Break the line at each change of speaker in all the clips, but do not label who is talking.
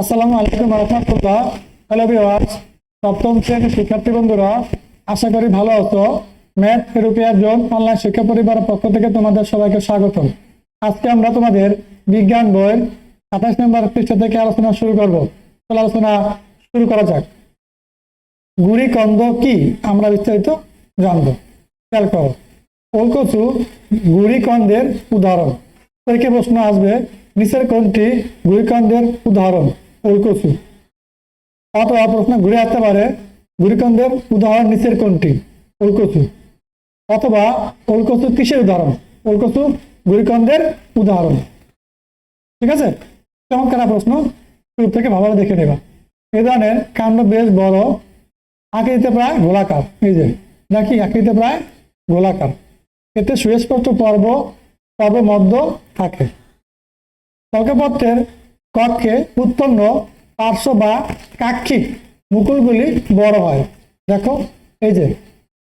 আসসালামু আলাইকুম রহমতুল্লাহ। Hello viewers সপ্তম শ্রেণির শিক্ষার্থী বন্ধুরা, আশা করি ভালো আছো। ম্যাথ ইউরোপিয়ার জোন অনলাইন শিক্ষা পরিবারের পক্ষ থেকে তোমাদের সবাইকে স্বাগত আজকে আমরা তোমাদের বিজ্ঞান বইয়ের সাতাশ নম্বর পৃষ্ঠা থেকে আলোচনা শুরু করব। চলো আলোচনা শুরু করা যাক। গুড়ি কন্দ কি? আমরা বিস্তারিত জানব। খেয়াল করো। ওলকচু গুড়ি কন্দের উদাহরণ। প্রশ্ন আসবে, নিচের কোনটি গুড়িকন্দের উদাহরণ? অথবা প্রশ্ন ঘুরে আসতে পারে উদাহরণ নিচের কোনটি? অথবা কিসের উদাহরণ? উদাহরণ। ঠিক আছে? প্রশ্ন। থেকে ভালোভাবে দেখে নেবা। এই ধরনের কাণ্ড বেশ বড়। আকৃতিতে প্রায় গোলাকার। এই যে, নাকি আকৃতিতে প্রায় গোলাকার। এতে সুস্পষ্ট পর্ব পর্ব মধ্য থাকে। ত্বকপত্রের কক্ষে উৎপন্ন পার্শ্ব বা কাক্ষিক মুকুলগুলি বড় হয়। দেখো, এই যে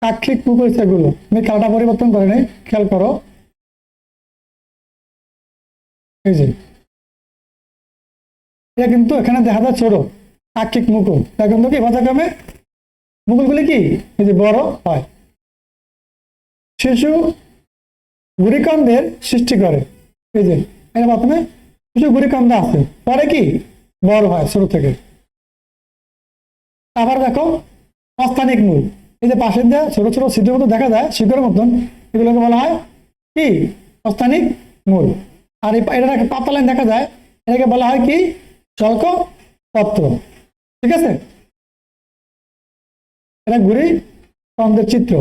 কাক্ষিক মুকুল সেগুলো। আমি খেলাটা পরিবর্তন করে নেই, খেয়াল করো। এই যে, এটা কিন্তু এখানে দেখা যায় ছোট কাক্ষিক মুকুল। এটা কিন্তু কি ভাষাক্রমে মুকুলগুলি কি? এই যে বড় হয়। শিশু গুড়িকন্দের সৃষ্টি করে। এই যে এটা প্রথমে কিছু গুড়িকন্দ আছে পরে কি? বড় হয় শুরু থেকে। আবার দেখো, অস্থানিক মূল। এই যে পাশের দিয়ে ছোট ছোট সিদ্ধের মতো দেখা যায় শিকড়ের মতন, এগুলোকে বলা হয় কি? অস্থানিক মূল। আর এটা পাতা লাইন দেখা যায়, এটাকে বলা হয় কি? শল্ক পত্র। ঠিক আছে? এটা ঘুরি কন্দের চিত্র।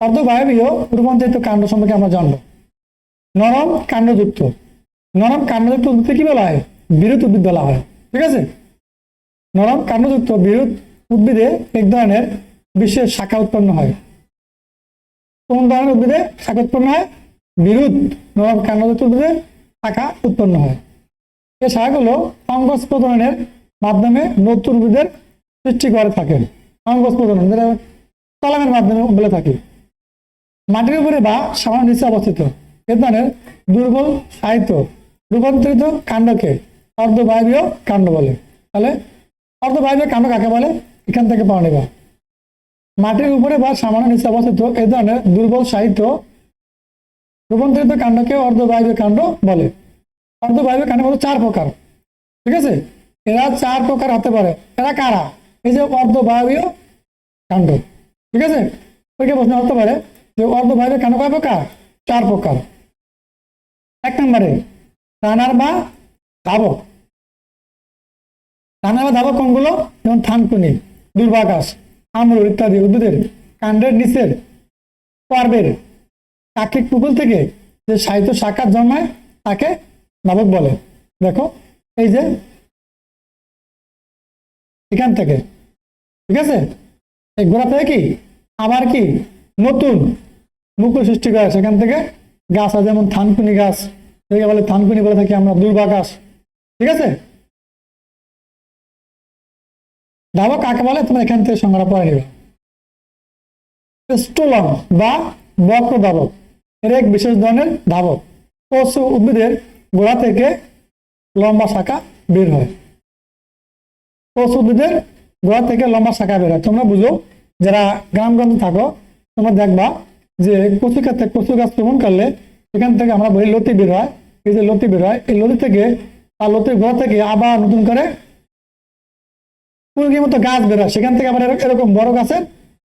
অর্ধবায়বীয় রূপান্তরিত কাণ্ড সম্পর্কে আমরা জানব। নরম কাণ্ডযুক্ত। নরম কাণ্ডযুক্ত উদ্ভিদকে কি বলা হয়? বিরুৎ উদ্ভিদ বলা হয়। ঠিক আছে? নরম কাণ্ডযুক্ত বিরুৎ উদ্ভিদে এক ধরনের বিশেষ শাখা উৎপন্ন হয়। কোন ধরনের উদ্ভিদে শাখা উৎপন্ন হয়? বিরুৎ নরম কাণ্ডযুক্ত উদ্ভিদে শাখা উৎপন্ন হয়। এই শাখাগুলো অঙ্গজ প্রজননের মাধ্যমে নতুন উদ্ভিদের সৃষ্টি করে থাকেন অঙ্গজ প্রজনন, যেটা কলমের মাধ্যমে বলে থাকে। মাটির উপরে বা সামান্য নিচে অবস্থিত। এ ধরনের দুর্বল সাহিত্য রূপান্তরিত কাণ্ডকে অর্ধবায়বীয় কাণ্ড বলে। তাহলে অর্ধবায়বীয় কাণ্ড কাকে বলে? এখান থেকে পাওয়া নেবা। মাটির উপরে বা সামান্য নিচে অবস্থিত এ ধরনের দুর্বল সাহিত্য রূপান্তরিত কাণ্ডকে অর্ধবায়বীয় কাণ্ড বলে। অর্ধবায়বীয় কাণ্ড বলতে চার প্রকার। ঠিক আছে? এরা চার প্রকার হতে পারে। এরা কারা? এই যে অর্ধবায়বীয় কাণ্ড। ঠিক আছে? ওইকে প্রশ্ন হতে পারে যে অর্ধবায়বীয় কাণ্ড কয় প্রকার? চার প্রকার। এক নম্বরে রানার বা ধাবক। রানার বা ধাবক কোনগুলো যেমন থানকুনি দুর্বাঘাস আমরুল ইত্যাদি উদ্ভিদের কাণ্ডের নিচের পর্বের কাকিক পুকুল থেকে যে সাহিত্য শাখা জন্মায় তাকে ধাবক বলে। দেখো, এই যে এখান থেকে, ঠিক আছে? এই গোড়া থেকে কি? আবার কি? নতুন মুকুল সৃষ্টি করে সেখান থেকে। গাছ আছে যেমন থানকুনি গাছ এটাকে বলে, থানকুনি বলে থাকি আমরা, দুর্বা গাছ। ঠিক আছে? ধাবক কাকে বলে? তোমরা এখান থেকে সংজ্ঞা পড়ে নিবে। স্টোলন বা বক্র ধাবক এর এক বিশেষ ধরনের ধাবক কোষ উদ্ভিদের গোড়া থেকে লম্বা শাখা বের হয়। কোষ উদ্ভিদের গোড়া থেকে লম্বা শাখা বের হয়। তোমরা বুঝো, যারা গ্রামগঞ্জে থাকো, তোমরা দেখবা যে কচু ক্ষেত্রে কচু গাছ রোপণ করলে এখান থেকে আমরা বলি লতি বের হয় এই যে লতি বের হয় এই লতি থেকে আর লতির গোড়া থেকে আবার নতুন করে মুরগির মতো গাছ বের হয়। সেখান থেকে আবার এরকম বড় গাছের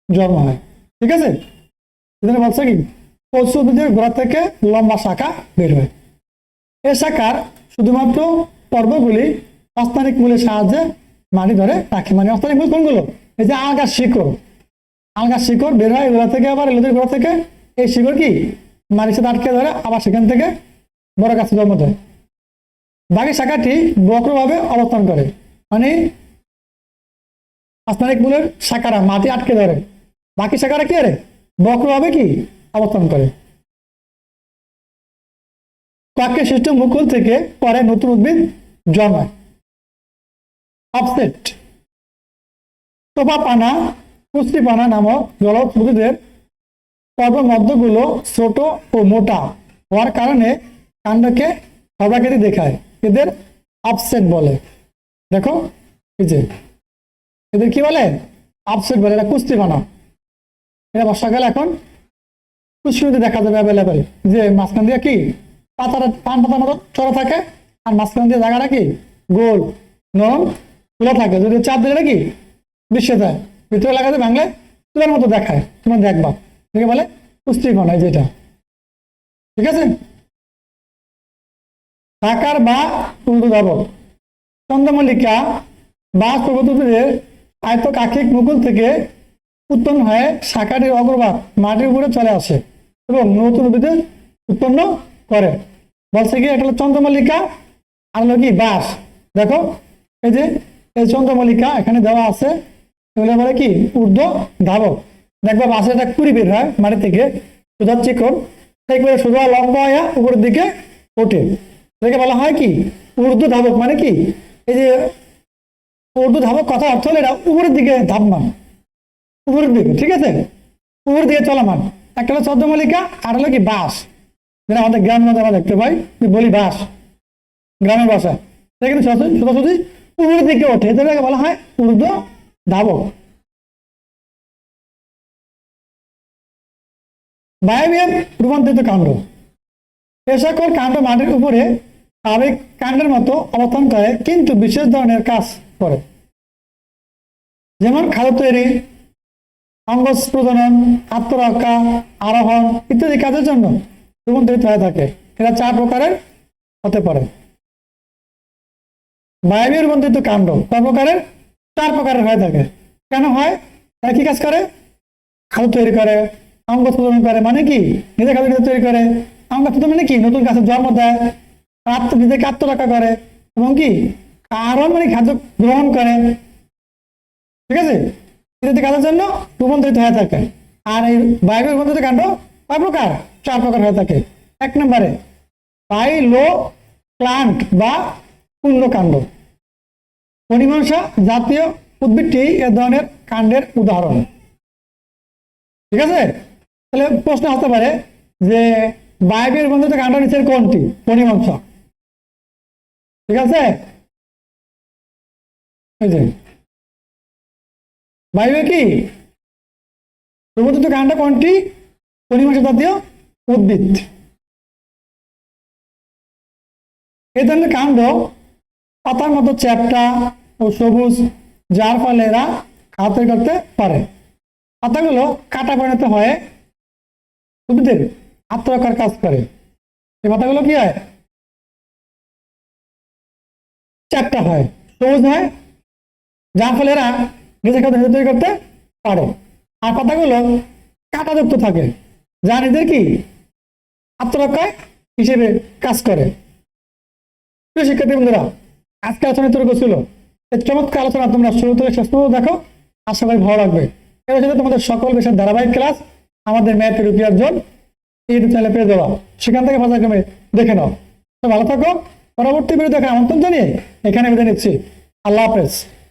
জন্ম হয়। ঠিক আছে? এখানে বলছে কি কচু উদ্ভিদের গোড়া থেকে লম্বা শাখা বের হয়। এই শাখার শুধুমাত্র পর্বগুলি অস্থানিক মূলের সাহায্যে মাটি ধরে রাখে। মানে অস্থানিক মূল কোনগুলো? এই যে আলগা শিকড়। আলগা শিকড় বের হয় এগুলো থেকে আবার এগুলোদের গোড়া থেকে। এই শিকড় কি? মাটির সাথে আটকে ধরে আবার সেখান থেকে বড় গাছে জন্ম দেয়। বাকি শাখাটি বক্রভাবে অবস্থান করে। মানে আস্তানিক মূলের শাখারা, মাটি আটকে ধরে। বাকি শাখারা কি আরে বক্রভাবে কি? অবস্থান করে। কক্ষে সৃষ্ট মুকুল থেকে পরে নতুন উদ্ভিদ জন্মায়। অফসেট টোপা পানা কুস্তি পানা নামক জলজ উদ্ভিদের পর্বমধ্যগুলো ছোট ও মোটা হওয়ার কারণে কাণ্ডকে সর্বাকৃতি দেখায়। এদের অফসেট বলে। দেখো, এই যে, এদের কি বলে? আপসেট বলে এটা কুস্তি বানা। এটা বর্ষাকালে এখন কুস্তিতে দেখা যাবে অ্যাভেলেবেল যে মাঝখান দিয়ে কি? পাতাটা পান পাতার মতো চড়া থাকে, আর মাঝখান দিয়ে জায়গাটা কি? গোল, নরম, খোলা থাকে। যদি চাপ দিলে কি বিশ্বে যায়। ভিতরে লাগাতে ভাঙলে তুলার মতো দেখায়। তোমার দেখবা। দেখে বলে বানা এই যেটা ঠিক আছে? ঢাকার বা উল্টো ধাবক চন্দ্রমল্লিকা বা প্রগতিদের আয়ত কাকিক মুকুল থেকে উৎপন্ন হয়ে শাখাটির অগ্রভাগ মাটির উপরে চলে আসে এবং নতুন উদ্ভিদ উৎপন্ন করে। বলছে কি, এটা হলো চন্দ্রমল্লিকা, আর হলো কি বাস দেখো, এই যে এই চন্দ্রমল্লিকা এখানে দেওয়া আছে, এগুলো বলে কি ঊর্ধ্ব ধাবক দেখবা বাঁশের একটা কুড়ি বের হয়, মাটি থেকে। সোজা চিকন একবারে সোজা লম্বা হয়ে উপরের দিকে ওঠে। এটাকে বলা হয় কি? উর্দু ধাবক মানে কি? এই যে উর্দু ধাবক কথা অর্থ হলো এটা উপরের দিকে ধাবমান। উপরের দিকে, ঠিক আছে? উপরের দিকে চলমান। একটা হলো চন্দ্রমল্লিকা আর হলো কি বাস যেটা আমাদের গ্রামের মধ্যে আমরা দেখতে পাই বলি বাস গ্রামের বাসা সোজাসুজি সোজাসুজি উপরের দিকে ওঠে। এটাকে বলা হয় উর্দু ধাবক। বায়বীয় রূপান্তরিত কাণ্ড। এ সকল কাণ্ড মাটির উপরে স্বাভাবিক কাণ্ডের মতো অবস্থান করে, কিন্তু বিশেষ ধরনের কাজ করে। যেমন খাদ্য তৈরি অঙ্গ প্রজনন, আত্মরক্ষা, আরোহণ ইত্যাদি কাজের জন্য রূপান্তরিত হয়ে থাকে। এটা চার প্রকারের হতে পারে। বায়বীয় রূপান্তরিত কাণ্ড কয় প্রকারের, চার প্রকারের হয়ে থাকে। কেন হয়? কি কাজ করে? খাদ্য তৈরি করে অঙ্গ প্রজনন করে মানে কি? নিজের নিজে তৈরি করে। অঙ্গ প্রজনন মানে কি? নতুন গাছের জন্ম দেয় আত্ম নিজেকে আত্মরক্ষা করে এবং কি? আরোহণ মানে খাদ্য গ্রহণ করে। ঠিক আছে? ইত্যাদি কাজের জন্য রূপান্তরিত হয়ে থাকে। আর এই বায়বীয় রূপান্তরিত কাণ্ড কয় প্রকার? চার প্রকার হয়ে থাকে। এক নম্বরে পাইলো প্লান্ট বা পূর্ণকাণ্ড। পরিমংসা জাতীয় উদ্ভিদটি এ ধরনের কাণ্ডের উদাহরণ। ঠিক আছে? তাহলে প্রশ্ন আসতে পারে যে বায়বের বন্ধুতে কাণ্ড নিচের কোনটি? পরিমংস ঠিক আছে? এই যে। বাইবে কি? কোনটি? পরিমংস জাতীয় উদ্ভিদ। এই ধরনের কাণ্ড পাতার মতো চ্যাপ্টা ও সবুজ, যার ফলে এরা তৈরি করতে পারে। পাতাগুলো কাটা পরিণত হয়ে উদ্ভিদের আত্মরক্ষার কাজ করে। এই পাতাগুলো কি হয়? চারটা হয়। সবুজ হয় যার ফলে এরা নিজের খাদ্য তৈরি করতে পারে। আর পাতাগুলো কাঁটাযুক্ত থাকে, যা নিজের কি? আত্মরক্ষায় হিসেবে কাজ করে। শিক্ষার্থী বন্ধুরা, আজকে আলোচনা এতটুকু ছিল। চমৎকার আলোচনা তোমরা শুরু থেকে শেষ পর্যন্ত দেখো। আশা করি ভালো লাগবে। এর সাথে তোমাদের সকল বিষয়ের ধারাবাহিক ক্লাস আমাদের ম্যাথ রুপিয়ার জন ইউটিউব চ্যানেলে পেয়ে দেওয়া সেখান থেকে পর্যায়ক্রমে দেখে নাও। তো ভালো থাকো। পরবর্তী ভিডিও দেখার আমন্ত্রণ জানিয়ে এখানে বিদায় নিচ্ছি। আল্লাহ হাফেজ।